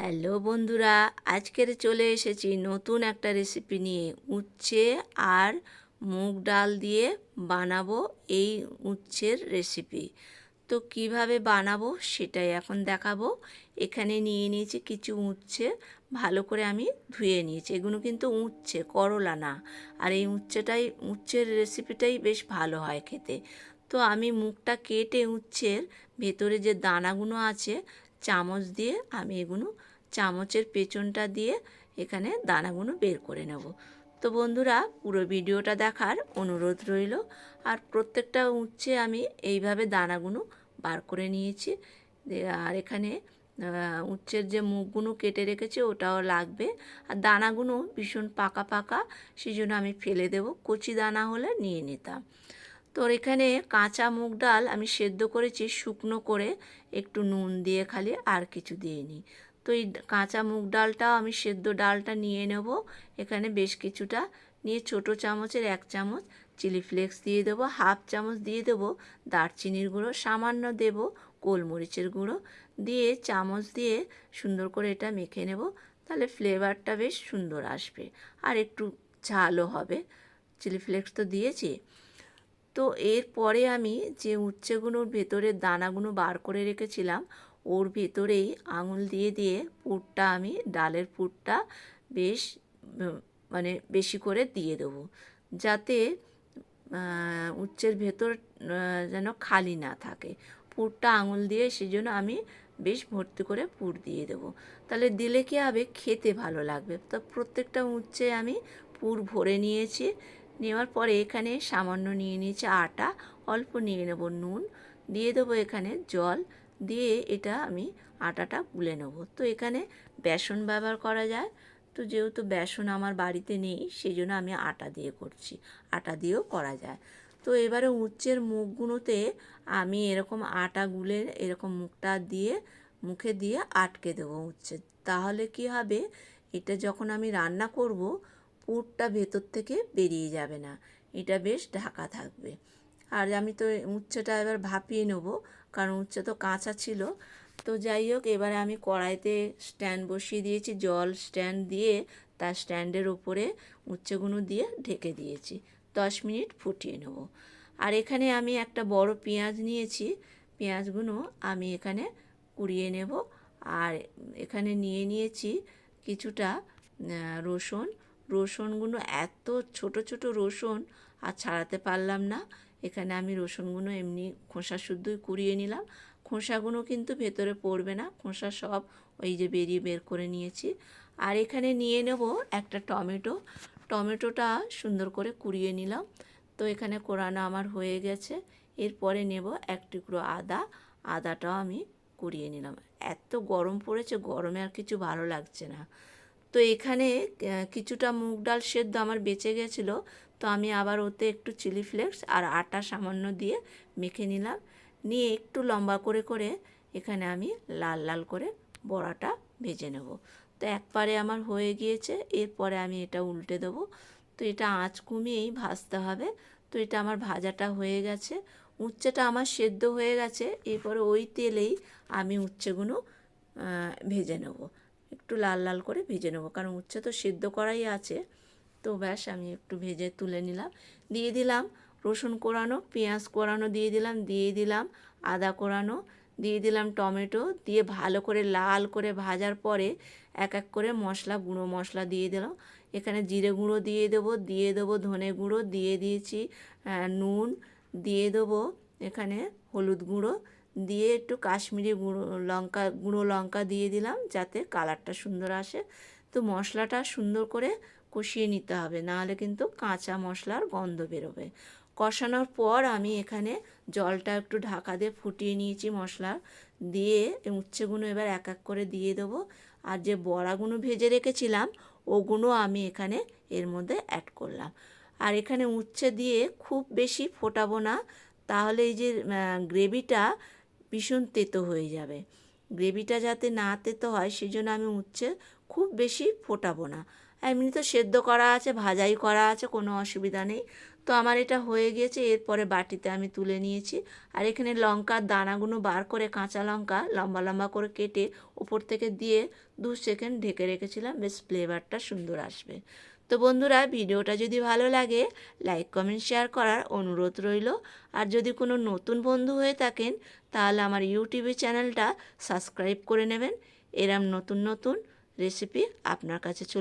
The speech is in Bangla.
হ্যালো বন্ধুরা, আজকের চলে এসেছি নতুন একটা রেসিপি নিয়ে। উচ্ছে আর মুগ ডাল দিয়ে বানাবো এই উচ্ছের রেসিপি তো কীভাবে বানাবো সেটাই এখন দেখাবো। এখানে নিয়ে নিয়েছি কিছু উচ্ছে, ভালো করে আমি ধুয়ে নিয়েছি। এগুলো কিন্তু উচ্ছে, করলা না। আর এই উচ্ছেটাই, উচ্ছের রেসিপিটাই বেশ ভালো হয় খেতে। তো আমি মুখটা কেটে উচ্ছের ভেতরে যে দানাগুলো আছে চামচ দিয়ে আমি এগুলো চামচের পেছনটা দিয়ে এখানে দানাগুলো বের করে নেব। তো বন্ধুরা, পুরো ভিডিওটা দেখার অনুরোধ রইল। আর প্রত্যেকটা উচ্ছে আমি এইভাবে দানাগুলো বার করে নিয়েছি। আর এখানে উচ্ছের যে মুখগুলো কেটে রেখেছি ওটাও লাগবে। আর দানাগুলো ভীষণ পাকা পাকা সেই জন্য আমি ফেলে দেব। কচি দানা হলে নিয়ে নিতাম। তো এখানে কাঁচা মুগ ডাল আমি সেদ্ধ করেছি শুকনো করে, একটু নুন দিয়ে খালি আর কিছু দিইনি তো এই কাঁচা মুগ ডালটাও আমি সেদ্ধ ডালটা নিয়ে নেব, এখানে বেশ কিছুটা। নিয়ে ছোট চামচের এক চামচ চিলি ফ্লেক্স দিয়ে দেবো, হাফ চামচ দিয়ে দেবো দারচিনির গুঁড়ো, সামান্য দেব গোলমরিচের গুঁড়ো। দিয়ে চামচ দিয়ে সুন্দর করে এটা মেখে নেব, তাহলে ফ্লেভারটা বেশ সুন্দর আসবে। আর একটু ঝালও হবে। চিলি ফ্লেক্স তো দিয়েছি। তো এরপরে আমি যে উচ্ছেগুলোর ভেতরের দানাগুলো বার করে রেখেছিলাম, ওর ভেতরেই আঙুল দিয়ে দিয়ে পুরটা আমি, ডালের পুরটা বেশ মানে বেশি করে দিয়ে দেবো। যাতে উচ্ছের ভেতর যেন খালি না থাকে। পুরটা আঙুল দিয়ে সেই জন্য আমি বেশ ভর্তি করে পুর দিয়ে দেবো। তাহলে দিলে কী হবে? খেতে ভালো লাগবে। তো প্রত্যেকটা উচ্ছে আমি পুর ভরে নিয়েছি। নেওয়ার পরে এখানে সামান্য নিয়ে নিয়েছি আটা, অল্প নিয়ে নেব নুন, দিয়ে দেবো এখানে জল, দিয়ে এটা আমি আটাটা গুলে নেব। তো এখানে বেসন ব্যবহার করা যায়। তো যেহেতু বেসন আমার বাড়িতে নেই সেই জন্য আমি আটা দিয়ে করছি। আটা দিয়েও করা যায়। তো এবারে উচ্চের মুখগুলোতে আমি এরকম আটা গুলে, এরকম মুখটা দিয়ে, মুখে দিয়ে আটকে দেবো উচ্ছে তাহলে কি হবে? এটা যখন আমি রান্না করব পুরটা ভেতর থেকে বেরিয়ে যাবে না। এটা বেশ ঢাকা থাকবে। আর আমি তো উচ্ছেটা এবার ভাপিয়ে নেব, কারণ উচ্ছে তো কাঁচা ছিল। তো যাই হোক, এবারে আমি কড়াইতে স্ট্যান্ড বসিয়ে দিয়েছি, জল স্ট্যান্ড দিয়ে তার স্ট্যান্ডের ওপরে উচ্ছেগুলো দিয়ে ঢেকে দিয়েছি। দশ মিনিট ফুটিয়ে নেব। আর এখানে আমি একটা বড় পেঁয়াজ নিয়েছি। পেঁয়াজগুলো আমি এখানে কুড়িয়ে নেব। আর এখানে নিয়ে নিয়েছি কিছুটা রসুন রসুনগুলো এত ছোট ছোট রসুন, আর ছাড়াতে পারলাম না। এখানে আমি রসুনগুলো এমনি খোসা শুদ্ধই কুড়িয়ে নিলাম। খোসাগুলো কিন্তু ভেতরে পড়বে না, খোসা সব ওই যে বেরিয়ে বের করে নিয়েছি। আর এখানে নিয়ে নেব একটা টমেটো। টমেটোটা সুন্দর করে কুড়িয়ে নিলাম। তো এখানে কোরানো আমার হয়ে গেছে। এরপরে নেব এক টুকরো আদা। আদাটাও আমি কুড়িয়ে নিলাম। এত গরম পড়েছে, গরমে আর কিছু ভালো লাগছে না। তো এখানে কিছুটা মুগ ডাল সেদ্ধ আমার বেঁচে গেছিল। তো আমি আবার ওতে একটু চিলি ফ্লেক্স আর আটা সামান্য দিয়ে মেখে নিলাম। নিয়ে একটু লম্বা করে করে এখানে আমি লাল লাল করে বড়াটা ভেজে নেব। তো একবারে আমার হয়ে গিয়েছে, এরপরে আমি এটা উল্টে দেবো। তো এটা আঁচ কমিয়েই ভাজতে হবে। তো এটা আমার ভাজাটা হয়ে গেছে। উচ্ছেটা আমার সেদ্ধ হয়ে গেছে। এরপরে ওই তেলেই আমি উচ্ছেগুলো ভেজে নেব। একটু লাল লাল করে ভেজে নেব। কারণ উচ্ছে তো সেদ্ধ করাই আছে। তো ব্যাস, আমি একটু ভেজে তুলে নিলাম। দিয়ে দিলাম রসুন কোরানো, পেঁয়াজ কোরানো দিয়ে দিলাম দিয়ে দিলাম আদা কোরানো, দিয়ে দিলাম টমেটো। দিয়ে ভালো করে লাল করে ভাজার পরে এক এক করে মশলা, গুঁড়ো মশলা দিয়ে দিলাম। এখানে জিরে গুঁড়ো দিয়ে দেবো দিয়ে দেবো ধনে গুঁড়ো, দিয়ে দিয়েছি নুন, দিয়ে দেবো এখানে হলুদ গুঁড়ো দিয়ে একটু কাশ্মীরি গুঁড়ো লঙ্কা গুঁড়ো লঙ্কা দিয়ে দিলাম যাতে কালারটা সুন্দর আসে। তো মশলাটা সুন্দর করে কষিয়ে নিতে হবে, নাহলে কিন্তু কাঁচা মশলার গন্ধ বেরোবে। কষানোর পর আমি এখানে জলটা একটু ঢাকা দিয়ে ফুটিয়ে নিয়েছি মশলা দিয়ে উচ্ছেগুলো এবার এক এক করে দিয়ে দেবো। আর যে বড়াগুলো ভেজে রেখেছিলাম, ওগুলো আমি এখানে এর মধ্যে অ্যাড করলাম। আর এখানে উচ্ছে দিয়ে খুব বেশি ফোটাবো না, তাহলে এই যে গ্রেভিটা ভীষণ তেতো হয়ে যাবে। গ্রেভিটা যাতে না তেতো হয় সেই জন্য আমি উচ্ছে খুব বেশি ফোটাবো না। এমনি তো সেদ্ধ করা আছে, ভাজাই করা আছে, কোনো অসুবিধা নেই। তো আমার এটা হয়ে গিয়েছে, এরপরে বাটিতে আমি তুলে নিয়েছি। আর এখানে লঙ্কার দানাগুলো বার করে কাঁচা লঙ্কা লম্বা লম্বা করে কেটে উপর থেকে দিয়ে দু সেকেন্ড ঢেকে রেখেছিলাম, বেশ ফ্লেভারটা সুন্দর আসবে। তো বন্ধুরা, ভিডিওটা যদি ভালো লাগে, লাইক, কমেন্ট, শেয়ার করার অনুরোধ রইল। আর যদি কোনো নতুন বন্ধু হয়ে থাকেন, তাহলে আমার ইউটিউবে চ্যানেলটা সাবস্ক্রাইব করে নেবেন। এরম নতুন নতুন রেসিপি আপনার কাছে চলে